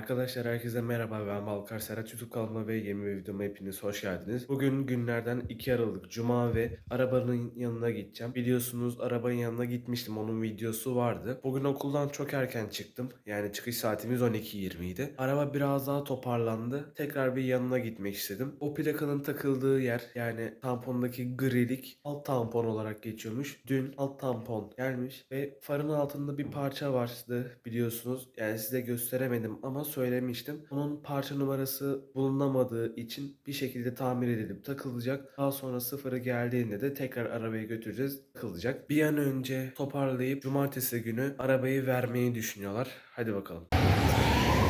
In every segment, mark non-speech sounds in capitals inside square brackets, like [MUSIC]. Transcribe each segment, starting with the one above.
Arkadaşlar herkese merhaba ben Balkar Serhat YouTube kanalıma ve yeni bir videoma hepiniz hoş geldiniz. Bugün günlerden 2 Aralık Cuma ve arabanın yanına gideceğim. Biliyorsunuz arabanın yanına gitmiştim onun videosu vardı. Bugün okuldan çok erken çıktım. Yani çıkış saatimiz 12.20 idi. Araba biraz daha toparlandı. Tekrar bir yanına gitmek istedim. O plakanın takıldığı yer yani tampondaki grilik alt tampon olarak geçiyormuş. Dün alt tampon gelmiş ve farın altında bir parça vardı biliyorsunuz. Yani size gösteremedim ama söylemiştim. Onun parça numarası bulunamadığı için bir şekilde tamir edilip takılacak. Daha sonra sıfırı geldiğinde de tekrar arabayı götüreceğiz takılacak. Bir an önce toparlayıp cumartesi günü arabayı vermeyi düşünüyorlar. Hadi bakalım.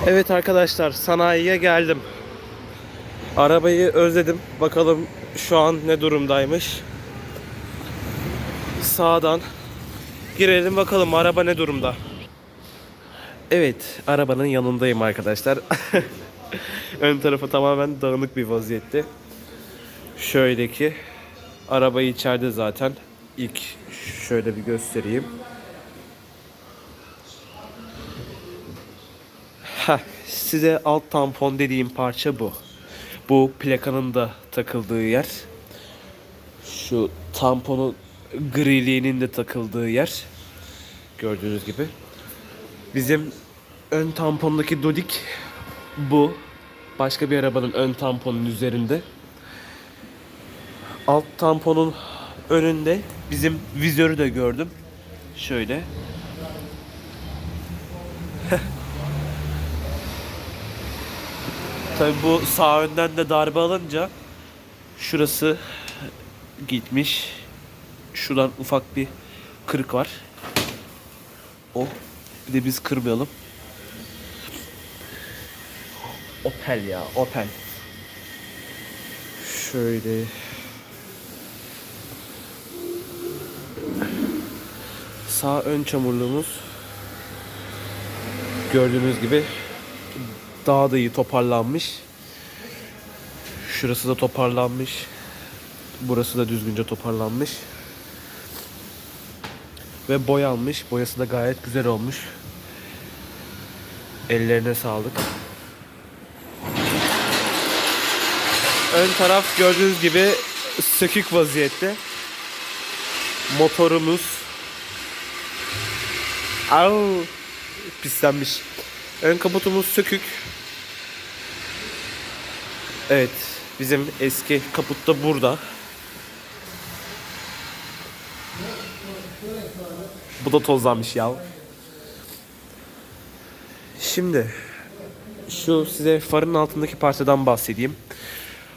Evet arkadaşlar sanayiye geldim. Arabayı özledim. Bakalım şu an ne durumdaymış. Sağdan girelim bakalım araba ne durumda. Evet, arabanın yanındayım arkadaşlar. [LAUGHS] Ön tarafı tamamen dağınık bir vaziyette. Şöyle ki arabayı içeride zaten. İlk şöyle bir göstereyim. Heh, size alt tampon dediğim parça bu. Bu plakanın da takıldığı yer. Şu tamponun griliğinin de takıldığı yer. Gördüğünüz gibi. Bizim ön tampondaki dodik bu. Başka bir arabanın ön tamponun üzerinde. Alt tamponun önünde bizim vizörü de gördüm. Şöyle. [LAUGHS] Tabi bu sağ önden de darbe alınca şurası gitmiş. Şuradan ufak bir kırık var. O. Bir de biz kırmayalım. Opel ya, Opel. Şöyle. Sağ ön çamurluğumuz gördüğünüz gibi daha da iyi toparlanmış. Şurası da toparlanmış. Burası da düzgünce toparlanmış. Ve boyanmış. Boyası da gayet güzel olmuş. Ellerine sağlık. Ön taraf gördüğünüz gibi sökük vaziyette. Motorumuz Au pislenmiş. Ön kaputumuz sökük. Evet, bizim eski kaput da burada. Bu da tozlanmış ya. Şimdi şu size farın altındaki parçadan bahsedeyim.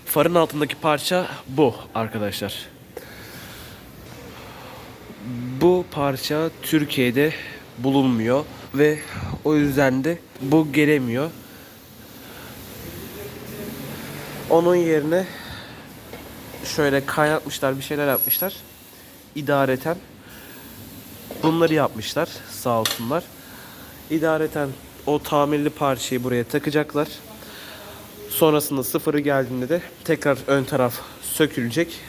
Farın altındaki parça bu arkadaşlar. Bu parça Türkiye'de bulunmuyor ve o yüzden de bu gelemiyor. Onun yerine şöyle kaynatmışlar, bir şeyler yapmışlar. İdareten bunları yapmışlar sağ olsunlar. İdareten o tamirli parçayı buraya takacaklar. Sonrasında sıfırı geldiğinde de tekrar ön taraf sökülecek.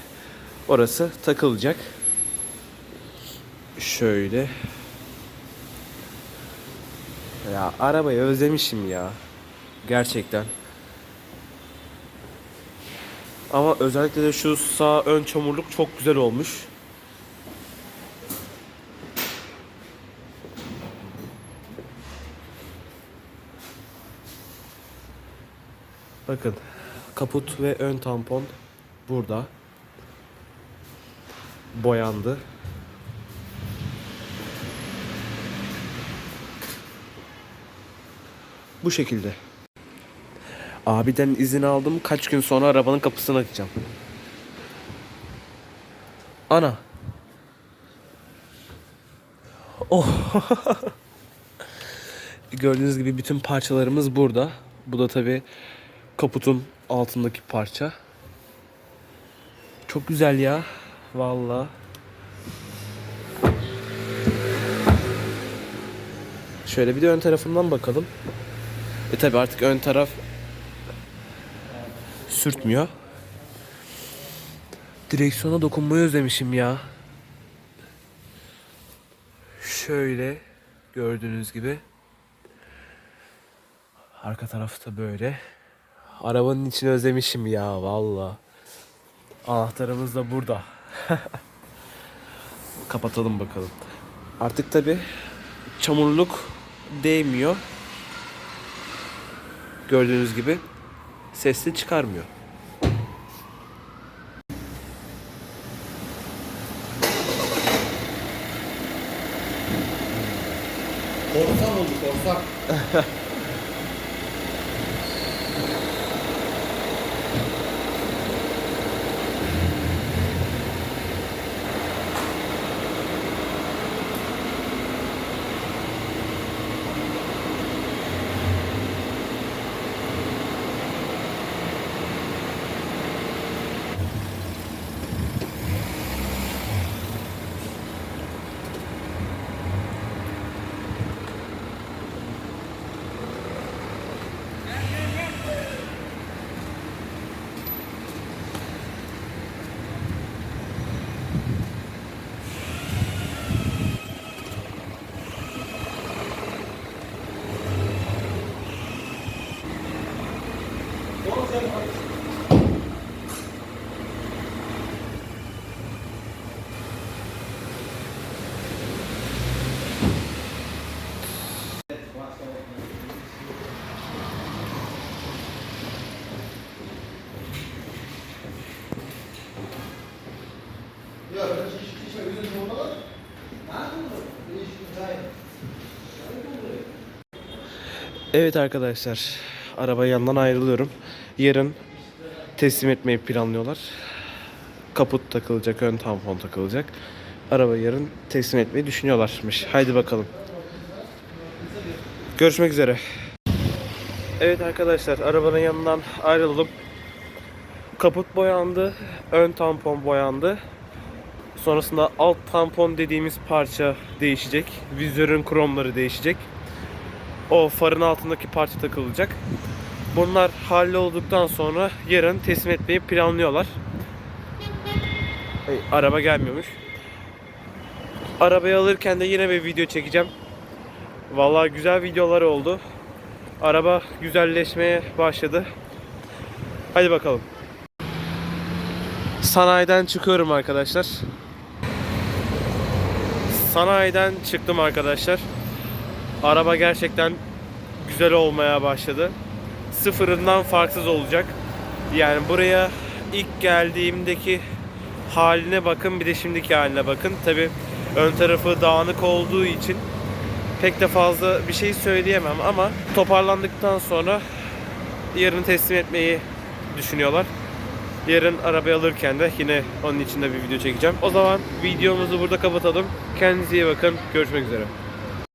Orası takılacak. Şöyle. Ya arabayı özlemişim ya. Gerçekten. Ama özellikle de şu sağ ön çamurluk çok güzel olmuş. Bakın kaput ve ön tampon burada. Boyandı. Bu şekilde. Abiden izin aldım. Kaç gün sonra arabanın kapısını açacağım. Ana. Oh. [LAUGHS] Gördüğünüz gibi bütün parçalarımız burada. Bu da tabi kaputun altındaki parça. Çok güzel ya. Vallahi. Şöyle bir de ön tarafından bakalım. E tabi artık ön taraf sürtmüyor. Direksiyona dokunmayı özlemişim ya. Şöyle gördüğünüz gibi Arka tarafta böyle. Arabanın içini özlemişim ya valla. Anahtarımız da burada. [LAUGHS] Kapatalım bakalım. Artık tabi çamurluk değmiyor. Gördüğünüz gibi sesli çıkarmıyor. Korsan oldu korsan. [LAUGHS] Evet arkadaşlar, araba yandan ayrılıyorum. Yarın teslim etmeyi planlıyorlar. Kaput takılacak, ön tampon takılacak. Arabayı yarın teslim etmeyi düşünüyorlarmış. Haydi bakalım. Görüşmek üzere. Evet arkadaşlar, arabanın yanından ayrılalım. Kaput boyandı, ön tampon boyandı. Sonrasında alt tampon dediğimiz parça değişecek. Vizörün kromları değişecek. O farın altındaki parça takılacak. Bunlar hallolduktan sonra yarın teslim etmeyi planlıyorlar. Hey, araba gelmiyormuş. Arabayı alırken de yine bir video çekeceğim. Vallahi güzel videolar oldu. Araba güzelleşmeye başladı. Hadi bakalım. Sanayiden çıkıyorum arkadaşlar. Sanayiden çıktım arkadaşlar. Araba gerçekten güzel olmaya başladı. Sıfırından farksız olacak. Yani buraya ilk geldiğimdeki haline bakın bir de şimdiki haline bakın. Tabi ön tarafı dağınık olduğu için pek de fazla bir şey söyleyemem ama toparlandıktan sonra yarın teslim etmeyi düşünüyorlar. Yarın arabayı alırken de yine onun için de bir video çekeceğim. O zaman videomuzu burada kapatalım. Kendinize iyi bakın. Görüşmek üzere.